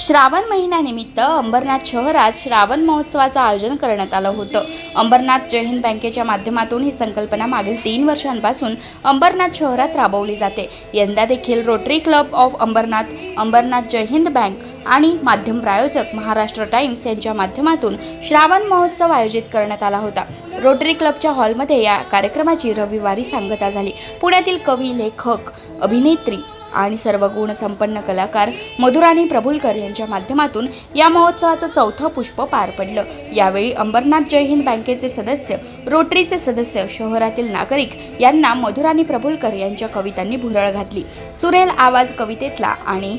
श्रावण महिन्यानिमित्त अंबरनाथ शहरात श्रावण महोत्सवाचं आयोजन करण्यात आलं होतं. अंबरनाथ जय हिंद बँकेच्या माध्यमातून ही संकल्पना मागील तीन वर्षांपासून अंबरनाथ शहरात राबवली जाते. यंदा देखील Rotary Club of Ambernath Ambernath Jai Hind Bank आणि माध्यम प्रायोजक महाराष्ट्र टाइम्स यांच्या माध्यमातून श्रावण महोत्सव आयोजित करण्यात आला होता. रोटरी क्लबच्या हॉलमध्ये या कार्यक्रमाची रविवारी सांगता झाली. पुण्यातील कवी लेखक अभिनेत्री आणि सर्व गुण संपन्न कलाकार मधुराणी प्रभुलकर यांच्या माध्यमातून या महोत्सवाचं चौथं पुष्प पार पडलं. यावेळी अंबरनाथ जय हिंद बँकेचे सदस्य रोटरीचे सदस्य शहरातील नागरिक यांना मधुराणी प्रभुलकर यांच्या कवितांनी भुरळ घातली. सुरेल आवाज कवितेतला आणि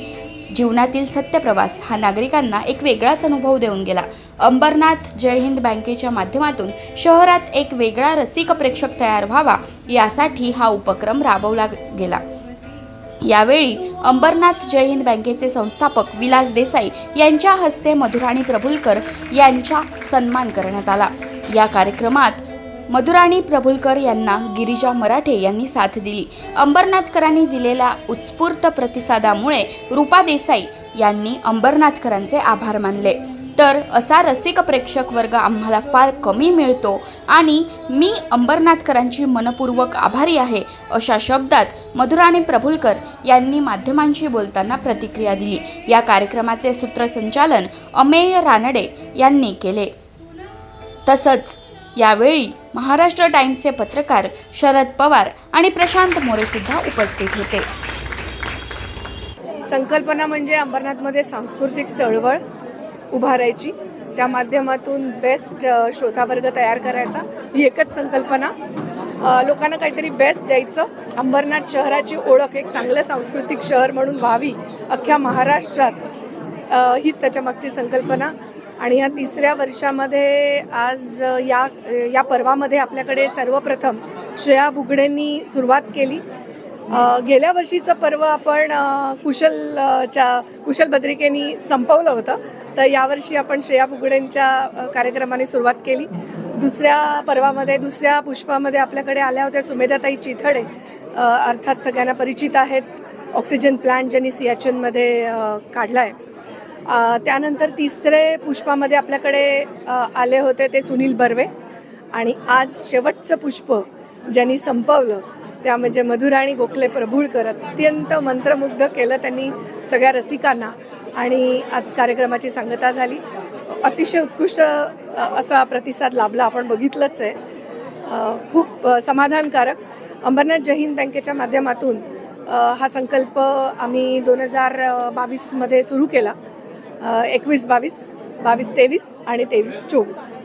जीवनातील सत्यप्रवास हा नागरिकांना एक वेगळाच अनुभव देऊन गेला. अंबरनाथ जय हिंद बँकेच्या माध्यमातून शहरात एक वेगळा रसिक प्रेक्षक तयार व्हावा यासाठी हा उपक्रम राबवला गेला. यावेळी अंबरनाथ जय हिंद बँकेचे संस्थापक विलास देसाई यांच्या हस्ते मधुराणी प्रभुलकर यांचा सन्मान करण्यात आला. या कार्यक्रमात मधुराणी प्रभुलकर यांना गिरिजा मराठे यांनी साथ दिली. अंबरनाथकरांनी दिलेल्या उत्स्फूर्त प्रतिसादामुळे रूपा देसाई यांनी अंबरनाथकरांचे आभार मानले. तर असा रसिक प्रेक्षक वर्ग आम्हाला फार कमी मिळतो आणि मी अंबरनाथकरांची मनपूर्वक आभारी आहे अशा शब्दात मधुराणी प्रभुलकर यांनी माध्यमांशी बोलताना प्रतिक्रिया दिली. या कार्यक्रमाचे सूत्रसंचालन अमेय रानडे यांनी केले. तसंच यावेळी महाराष्ट्र टाइम्सचे पत्रकार शरद पवार आणि प्रशांत मोरेसुद्धा उपस्थित होते. संकल्पना म्हणजे अंबरनाथमध्ये सांस्कृतिक चळवळ उभारायची. त्या माध्यमातून बेस्ट श्रोतावर्ग तयार करायचा. ही एकच संकल्पना. लोकांना काहीतरी बेस्ट द्यायचं. अंबरनाथ शहराची ओळख एक चांगलं सांस्कृतिक शहर म्हणून व्हावी अख्ख्या महाराष्ट्रात. हीच त्याच्या मागची संकल्पना. आणि या तिसऱ्या वर्षामध्ये आज या या पर्वामध्ये आपल्याकडे सर्वप्रथम श्रेया बुगडेंनी सुरुवात केली. गेल्या वर्षीचं पर्व आपण कुशलच्या कुशल पत्रिकेनी च्या कुशल संपवलं होतं. तर यावर्षी आपण श्रेया फुगडेंच्या कार्यक्रमाने सुरुवात केली. दुसऱ्या पर्वामध्ये दुसऱ्या पुष्पामध्ये आपल्याकडे आल्या होत्या सुमेधाताई चिथडे. अर्थात सगळ्यांना परिचित आहेत. ऑक्सिजन प्लांट ज्यांनी सियाचनमध्ये काढला आहे त्यानंतर तिसरे पुष्पामध्ये आपल्याकडे आले होते ते सुनील बर्वे. आणि आज शेवटचं पुष्प ज्यांनी संपवलं त्या म्हणजे मधुराणी गोखले प्रभूळकर अत्यंत मंत्रमुग्ध केलं त्यांनी सगळ्या रसिकांना. आणि आज कार्यक्रमाची सांगता झाली. अतिशय उत्कृष्ट असा प्रतिसाद लाभला आपण बघितलंच आहे. खूप समाधानकारक. अंबरनाथ जहीन बँकेच्या माध्यमातून हा संकल्प आम्ही दोन हजार बावीसमध्ये सुरू केला. एकवीस बावीस बावीस तेवीस आणि तेवीस चोवीस.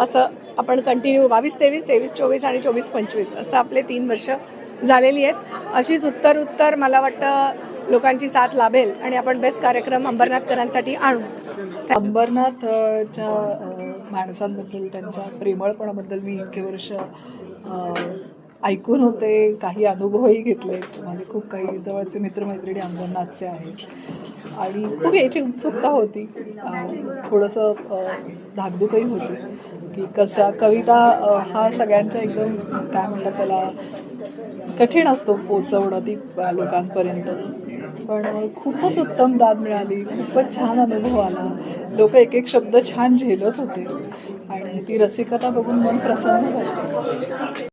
असं आपण कंटिन्यू बावीस तेवीस तेवीस चोवीस आणि चोवीस पंचवीस असं आपले तीन वर्ष झालेली आहेत. अशीच उत्तर उत्तर मला वाटतं लोकांची साथ लाभेल आणि आपण बेस्ट कार्यक्रम अंबरनाथकरांसाठी आणू. अंबरनाथच्या माणसांबद्दल त्यांच्या प्रेमळपणाबद्दल मी इतके वर्ष ऐकून होते काही अनुभवही घेतले. माझे खूप काही जवळचे मित्रमैत्रिणी अंबरनाथचे आहेत. आणि खूप याची उत्सुकता होती. थोडंसं धाकधूकही होती. की कसा कविता हा सगळ्यांच्या एकदम काय म्हणतात त्याला कठीण असतो पोचवणं ती लोकांपर्यंत. पण खूपच उत्तम दाद मिळाली खूपच छान अनुभव आला. लोक एक एक शब्द छान झेलत होते. आणि ती रसिकता बघून मन प्रसन्न झालं.